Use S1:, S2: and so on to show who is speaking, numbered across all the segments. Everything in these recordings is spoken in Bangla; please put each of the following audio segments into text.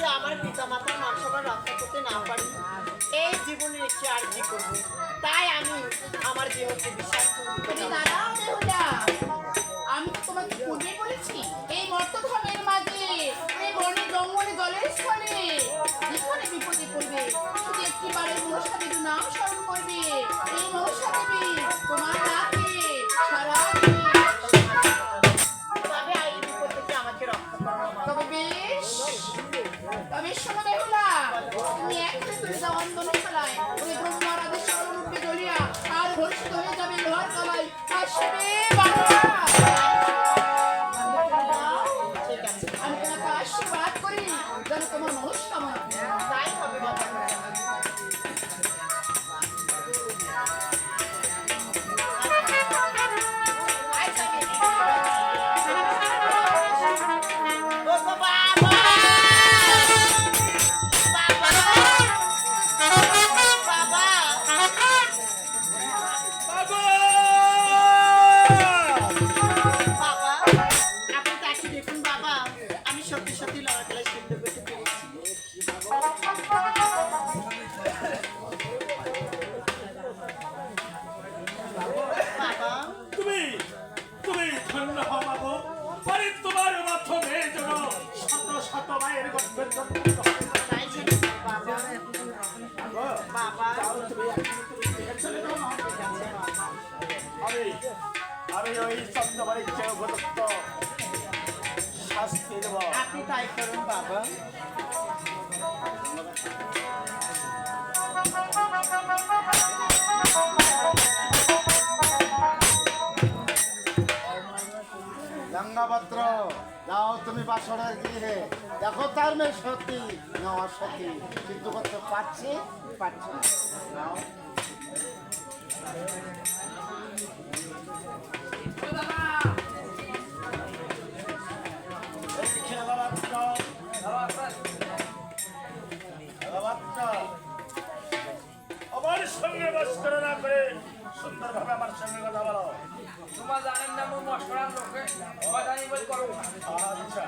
S1: যদি আমার পিতামাতার মান সম্মান রক্ষা করতে না পারি এই জীবনে একটি আর কি করব? তাই আমি আমার জীবনকে বিশ্বাস
S2: করি আমি তোমাকে পূর্বে বলেছি? এই মর্তধর্মের মাঝে এই বর্ণের জঙ্গলে জলের স্থলে যেখানে বিপদে পড়বে শুধু একটি বারের মনসা নাম স্মরণ করবে এই মনসা
S3: তার মেয়ে সত্যি না অসত্যি সিদ্ধ করতে পারছি? পারছি
S4: আমার সঙ্গে মস্করা না করে সুন্দরভাবে আমার সঙ্গে কথা বলো
S5: তোমার জানেন না মো মশকরার লোকে বাজানি বই করো
S4: আচ্ছা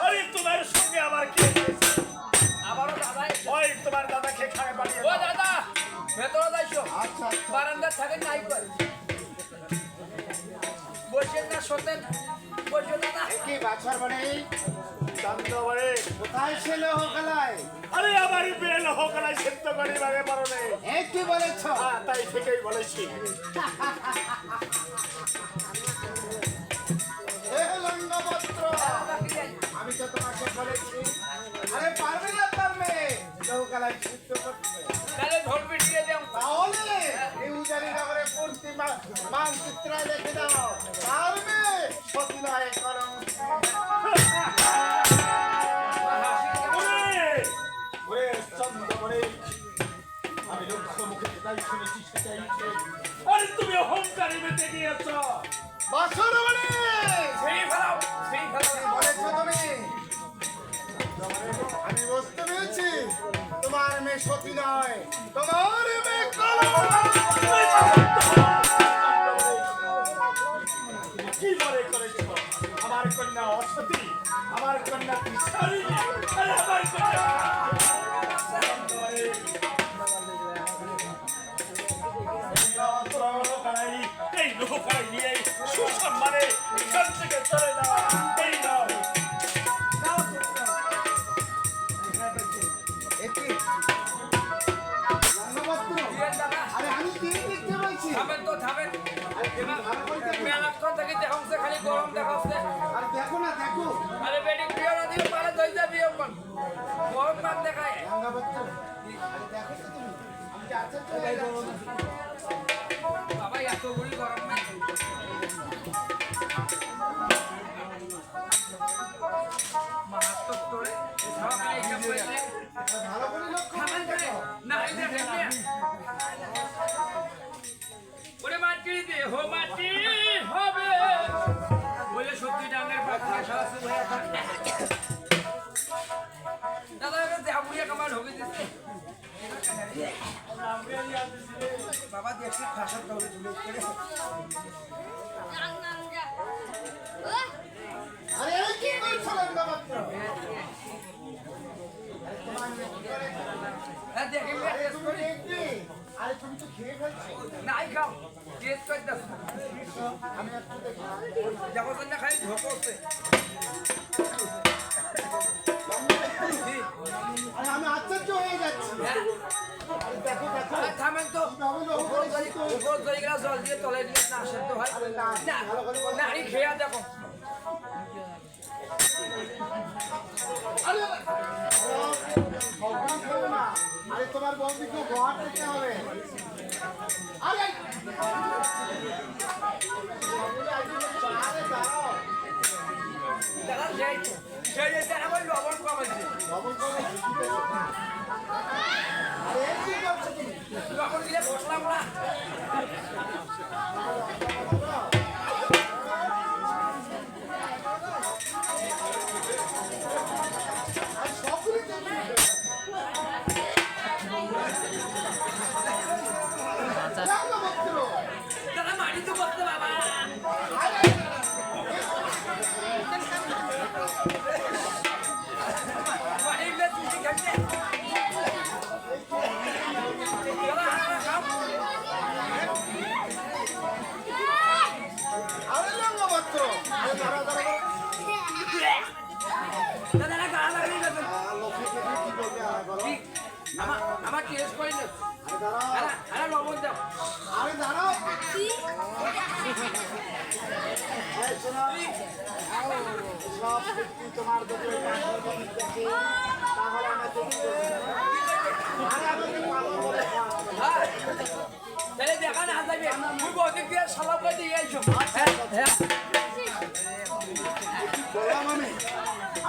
S4: আরে তোমার সঙ্গে আমার কি?
S5: আবারও দাদা
S4: ওই তোমার দাদাকে খায় পাঠিয়ে
S5: ও দাদা ভেতরে যাইছো
S3: আচ্ছা
S5: নাই কই বসেন না শোতেন। বসে দাদা
S3: কি বাছর মানে
S4: চন্দ্রবাড়ি
S3: কোথায় ছিল হোকালায়?
S4: আরে আমার বেল হোকালাই সিদ্ধ করি ভাবে পারো
S3: এই কি বলেছ?
S4: হ্যাঁ তাই থেকেই বলেছি।
S3: আমি তো তোমাকে বলেছি। আরে পারবে না তার মেয়ে? নৌকালায় সিদ্ধ করতে।
S5: তাহলে ঢোল পিটিয়ে দেও।
S3: তাহলে এই নগরে পূর্তি মানচিত্র দেখে দাও পারবে? সতীলয় করম
S4: অহংকারে মেতে গিয়েছ?
S3: বাসর মানে!
S5: সেই ফেলাও সেই ফেলাও
S3: বলেছ তুমি। আমি বুঝতে পেরেছি। তোমার মেয়ে সতী নয় তোমার মেয়ে
S4: কি মনে করেছ? আমার কন্যা অসতী আমার কন্যা আমার কন্যা! লোকাই নিয়ে সুসম্মানে এখান থেকে চলে যাও এই নাও।
S3: একি গঙ্গাভদ্র
S5: দিয়ে দাদা।
S3: আরে আমি কি
S5: থামেন তো থামেন।
S3: ভালো করে দেখো।
S5: মেলাক্ষণ থেকে দেখাচ্ছে খালি গরম দেখাচ্ছে
S3: আর দেখো না দেখো।
S5: আরে বেটি বিয়ে না দিয়ে পালে ধরে যাবি এখন গরম মান দেখায়।
S3: দেখো তুমি। আমি যে
S5: হবে। দাদা দেহা বুড়িয়া কামাল ঢোকে দিচ্ছে। বাবা দেখছি খাসার দৌড়ে ঝুলে করে
S3: আরে কি করছ গঙ্গাভদ্র
S5: হ্যাঁ
S3: আরে তুমি তো খেয়ে ফেলছো।
S5: নাই খাও টেস্ট করে দাও
S3: আমি একটু দেখি।
S5: যখন না খাই ঢোকছে
S3: আমি আশ্চর্য হয়ে যাচ্ছি।
S5: থামেন তো উপর জলগুলা জল দিয়ে তলে দিয়ে না সেদ্ধ হয় না না খেয়া দেখো
S3: আরে তোমার
S5: সেই যে আমার লবণ কমাইছে
S3: লবণ করে দিতে আরে এই কি করছ তুমি
S5: লবণ দিলে বসলাম না
S3: আরে দাঁড়াও তোমার তাহলে?
S5: হ্যাঁ সালাম করে হ্যাঁ হ্যাঁ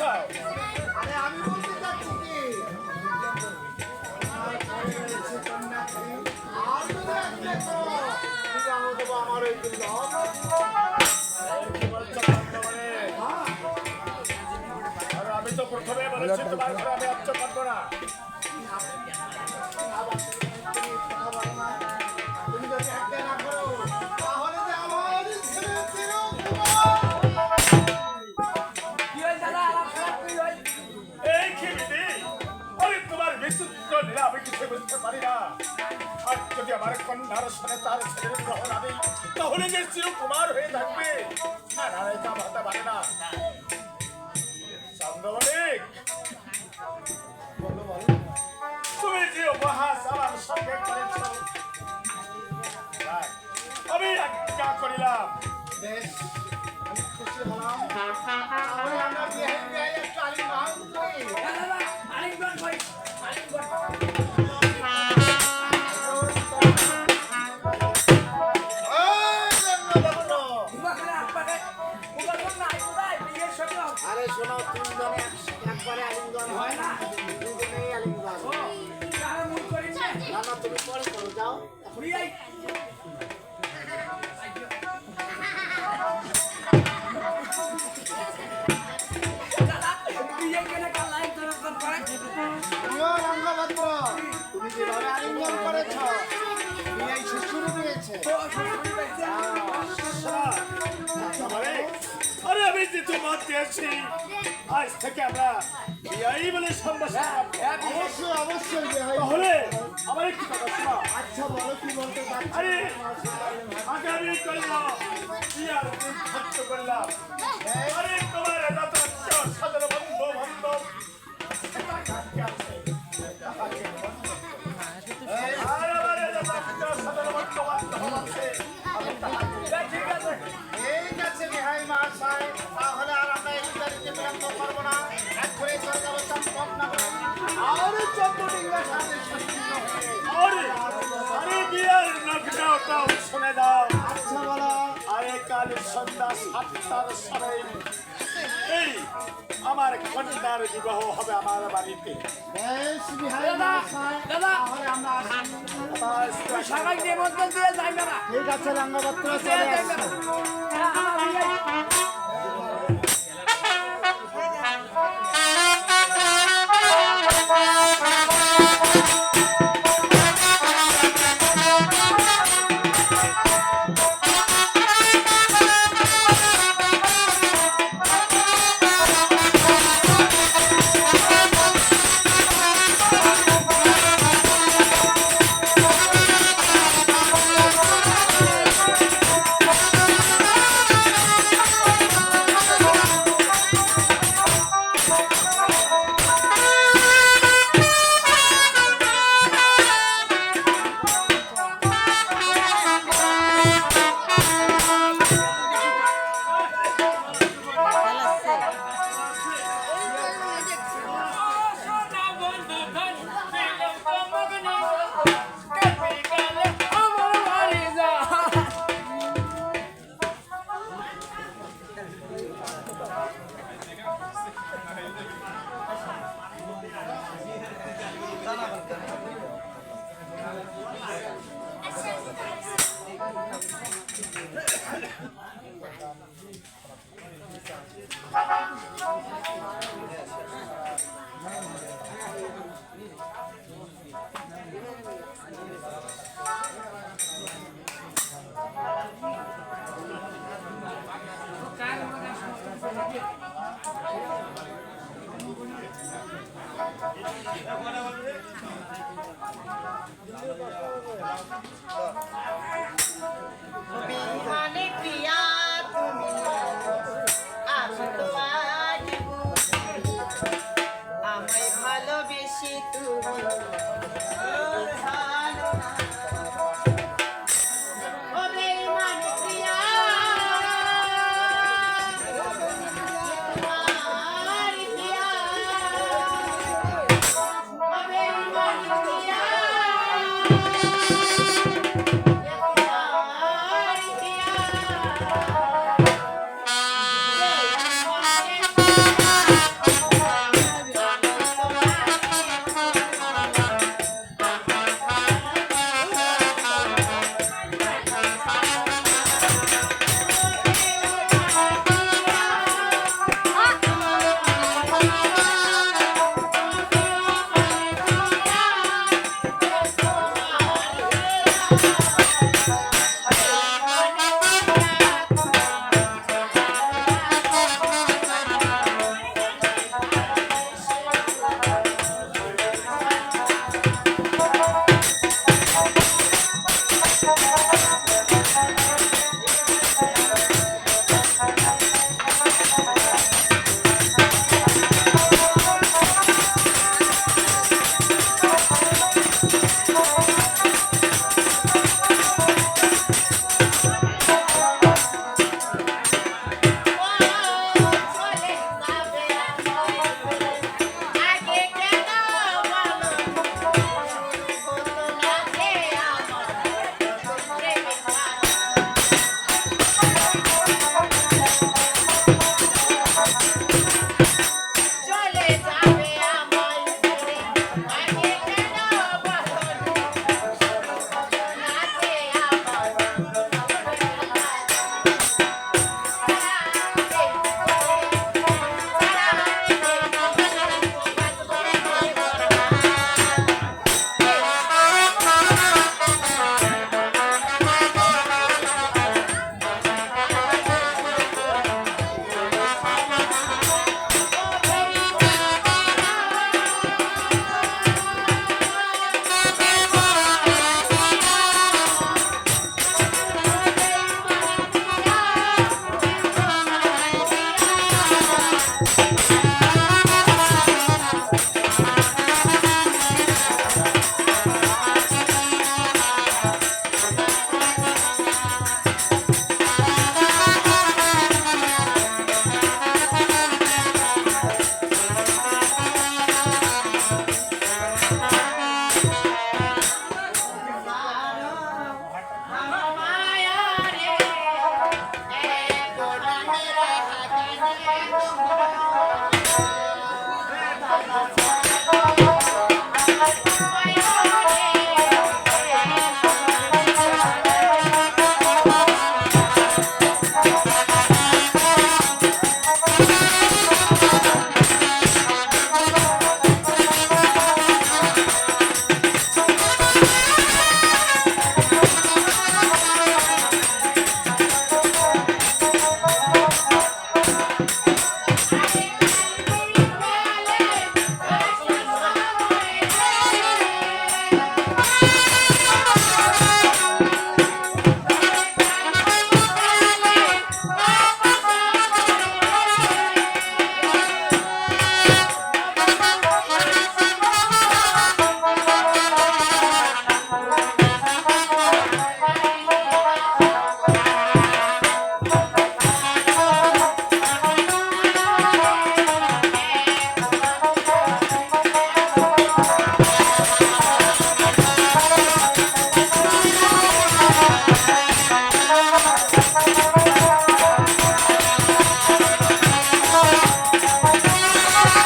S4: চাও
S3: আরে আমি
S4: বলতে
S3: চাচ্ছি কি আমার ওই
S4: আমি তো প্রথমে বলেছি তোমার আমি আচ্ছা করব না বিচিত্র লীলা আমি কিছু বুঝতে পারি না আর যদি আমার কন্যার সাথে তার ছেলের গ্রহণ আমি তাহলে যে হয়ে থাকবে না না এটা হতে পারে না চন্দ্রমাণিক
S3: বলো, বলো।
S4: তুমি যে উপহাস আমার সঙ্গে করেছ আমি আজ্ঞা করিলাম
S3: বেশ, আমি খুশি হলাম। তাহলে আমরা বিয়ে বিয়ে একটা আলিঙ্গন করি। শোনো তিনজনে এক- একবারে আলিঙ্গন হয় না? দুজনেই আলিঙ্গন।
S5: ও তারা মুখ করি না
S3: না না তুমি পরে করো যাও তুমি যেভাবে আলিঙ্গন করেছ বিয়ে শুরু হয়েছে
S4: আমি যে তোমার দিয়েছি আজ থেকে আমরা এই বলে সম্ভাষণ
S3: অবশ্যই অবশ্যই
S4: তাহলে আমার একটু কথা শোনা
S3: আচ্ছা বলো কি বলতে
S4: আরে আগামী করলাম কি করলাম আরে
S3: বিলম্ব করব না। এক চলে যাব চম্পকনগরে আর চোদ্দ ডিঙ্গা সামনে
S4: আরে আরে বিয়ার নকটাও শুনে দাও।
S3: আচ্ছা বলো।
S4: আরে কাল সন্ধ্যা সাতটার সময় এই আমার কন্যার বিবাহ হবে আমার বাড়িতে।
S5: দাদা, দাদা।
S3: তাহলে আমরা আসি।
S5: তুই সবাই নিমন্ত্রণ দিয়ে যাইবে না
S3: ঠিক আছে রঙ্গপত্র
S1: বিহানে